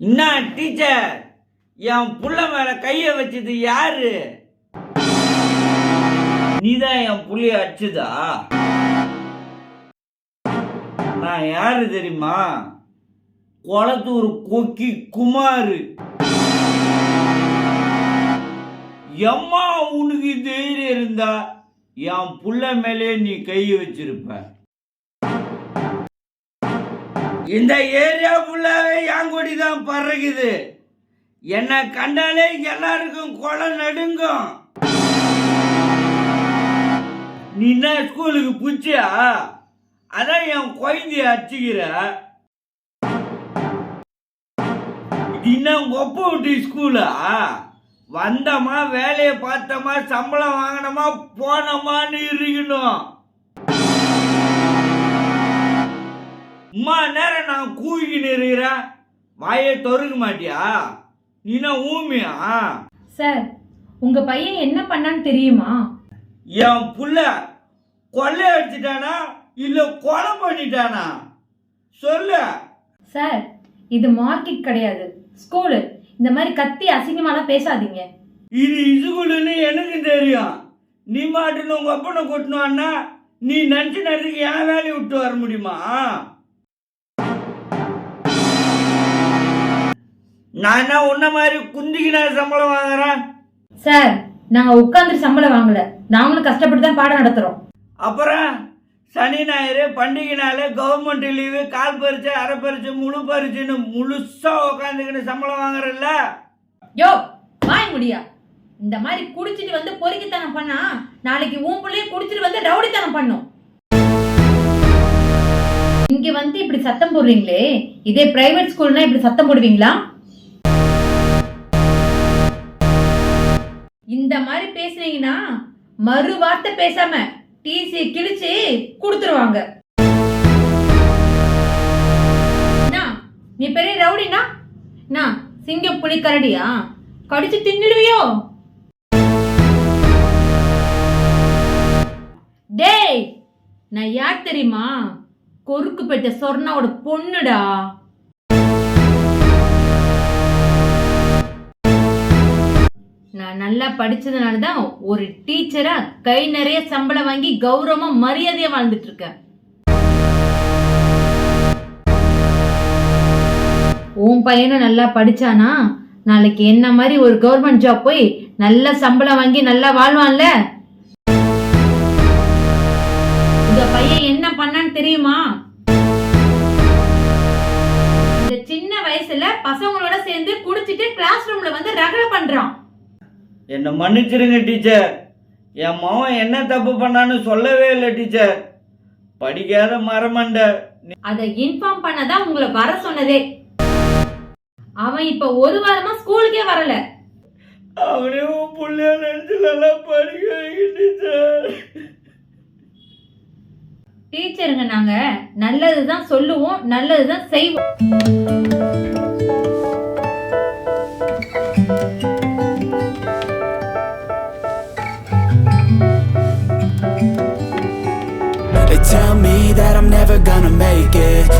என்ன டீச்சர்? என் புள்ள மேல கைய வச்சது யாரு? நீதான் என் புள்ளைய அச்சுதா நான் யாரு தெரியுமா? குளத்தூர் கொக்கி குமாரு. எம்மா உனக்கு தைரியம் இருந்தா என் புள்ள மேலே நீ கை வச்சிருப்ப. இந்த ஏரியா ஃபுல்லாவே எல்லாம் பறகுது என்னை கண்டாலே எல்லாருக்கும் கொலை நடுங்கும். நீ என்ன ஸ்கூலுக்கு பிடிச்சியா அதான் என் குழந்தைய அடிச்சுக்கிற. இது என்ன ஒப்ப விட்டு ஸ்கூலா? வந்தோமா வேலையை பார்த்தோமா சம்பளம் வாங்கினோமா போனோமான்னு இருக்கணும். அம்மா நேரம் நான் கூவிக்கின்னு இருக்கிறேன். வாயை தொறுக்க மாட்டியா? நீனா ஊமியா? சார் உங்க பையன் என்ன பண்ணான்னு தெரியுமா? என் புள்ள கொள்ளை அடிச்சிட்டானா இல்ல கொலை பண்ணிட்டானா? சொல்லு. சார் இது மார்க்கெட் கிடையாது. ஸ்கூலு. இந்த மாதிரி கத்தி அசிங்கமாலாம் பேசாதீங்க. இது இதுக்குள்ளன்னு எனக்கு தெரியும். நீ மாட்டுன்னு உங்க அப்பனை கொட்டினான்னா நீ நினச்ச நேரத்துக்கு என் வேலையை விட்டு வர முடியுமா? நான் என்ன உன்ன மாதிரி குந்திக்கினா சம்பளம் வாங்குறேன்? சார் நாங்க உட்கார்ந்து சம்பளம் வாங்கல. நாங்களும் கஷ்டப்பட்டு தான் பாடம் நடத்துறோம். அப்புறம் சனி ஞாயிறு பண்டிகை நாள் கவர்மெண்ட் லீவு கால் பரிச்சை அரை பரிச்சை முழு பரிச்சுன்னு முழுசா உட்காந்துக்கின்னு சம்பளம் வாங்குறல்ல? யோ வாய் முடியா. இந்த மாதிரி குடிச்சிட்டு வந்து பொறுக்கித்தனம் பண்ணா நாளைக்கு உன் பிள்ளைய குடிச்சிட்டு வந்து ரவுடித்தனம் பண்ணும். இங்க வந்து இப்படி சத்தம் போடுறீங்களே. இதே பிரைவேட் ஸ்கூல்னா இப்படி சத்தம் போடுவீங்களா? மாதிரி பேசுனீங்கன்னா மறு வார்த்தை பேசாம டிசி கிழிச்சு கொடுத்துருவாங்க. நீ பெரிய ரவுடினா நான் சிங்க புலி கரடியா கடிச்சு தின்னுடுவியோ? டேய் நான் யார் தெரியுமா? கொருக்கு பெற்ற சொர்ணாவோட பொண்ணுடா. நல்லா படிச்சதுனால தான் ஒரு டீச்சரா கை நிறைய சம்பளம் வாங்கி கௌரவமா மரியாதையா வாழ்ந்துட்டு இருக்க உன் பையனும் நல்லா படிச்சானா? நாளைக்கு என்ன மாதிரி ஒரு கவர்மெண்ட் ஜாப் போய் நல்ல சம்பளம் வாங்கி நல்லா வாழ்வான்ல? இந்த பையன் என்ன பண்ணான்னு தெரியுமா? இந்த சின்ன வயசுல பசங்களோட சேர்ந்து குடிச்சிட்டு கிளாஸ் ரூம்ல வந்து ரகல பண்றான். என்னை மன்னிச்சிருங்க டீச்சர். என் மகன் என்ன தப்பு பண்ணான்னு சொல்லவே இல்லை டீச்சர். படிக்காத மரமண்ட. அதை இன்ஃபார்ம் பண்ணதான் உங்களை வர சொன்னதே. அவன் இப்ப ஒரு வாரமா ஸ்கூலுக்கே வரல. அவனையும் புள்ளைய நினைச்சு நல்லா படிக்க டீச்சர். டீச்சருங்க நாங்க. நல்லதுதான் சொல்லுவோம் நல்லதுதான் செய்வோம். that I'm never gonna make it.